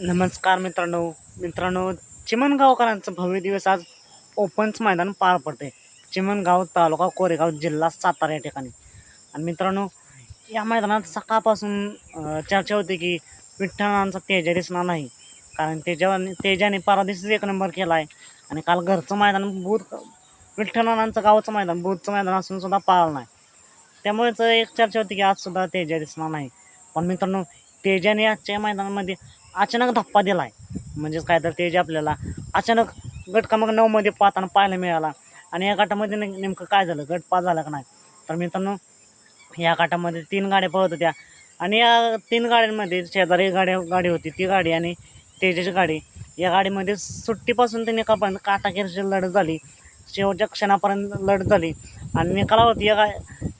नमस्कार मित्रांनो. मित्रांनो चिमणगावकरांचं भव्य दिवस आज ओपनचं मैदान पार पडते. चिमणगाव तालुका कोरेगाव जिल्हा सातारा या ठिकाणी. आणि मित्रांनो या मैदानात सकाळपासून चर्चा होती की विठ्ठलांचा तेजा दिसणार नाही. कारण तेजाने तेजाने पारादिशीच एक नंबर केला आहे आणि काल घरचं मैदान बुध विठ्ठलांचं गावचं मैदान बुधचं मैदान असून सुद्धा पाळलं नाही. त्यामुळेच एक चर्चा होती की आजसुद्धा तेजा दिसणार नाही. पण मित्रांनो तेजाने आजच्या मैदानामध्ये अचानक धप्पा दिला आहे म्हणजेच काय तर तेज आपल्याला अचानक गट क्रमांक नऊमध्ये पाहताना पाहायला मिळाला. आणि या गटामध्ये नेम- नेमकं काय झालं? गट पास झाला का नाही? तर मित्रांनो या गटामध्ये तीन गाड्या पळत होत्या. आणि या तीन गाड्यांमध्ये शेजारी गाड्या गाडी होती. ती गाडी आणि तेजाची गाडी. या गाडीमध्ये सुट्टीपासून ते निकालपर्यंत काटाकेरची लढत झाली. शेवटच्या क्षणापर्यंत लढत झाली. आणि निकालावरती या गा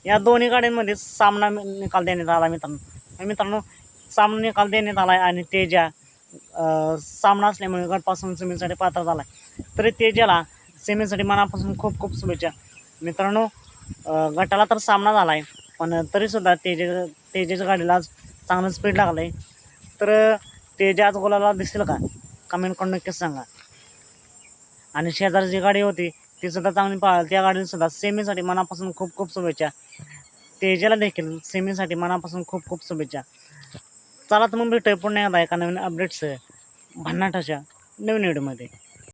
या दोन्ही गाड्यांमध्ये सामना निकाल देण्यात आला मित्रांनो. आणि मित्रांनो सामना निकाल देण्यात आला आहे आणि तेजा सामना असल्यामुळे गटपासून सेमीसाठी पात्र झाला आहे तरी तेजाला सेमीसाठी मनापासून खूप खूप शुभेच्छा. मित्रांनो गटाला तर सामना झाला आहे पण तरीसुद्धा तेजा तेजेच्या गाडीला आज चांगलं स्पीड लागलं आहे तर तेजा आज गोलाला दिसेल का? कमेंट करून नक्कीच सांगा. आणि शेजारची जी गाडी होती ती सुद्धा चांगली पाळ त्या गाडीनसुद्धा सेमीसाठी मनापासून खूप खूप शुभेच्छा. तेजाला देखील सेमीसाठी मनापासून खूप खूप शुभेच्छा. चला तर मग भेटूया पुन्हा एकदा एका नवीन अपडेट्स भन्नाटाच्या नवीन व्हिडिओमध्ये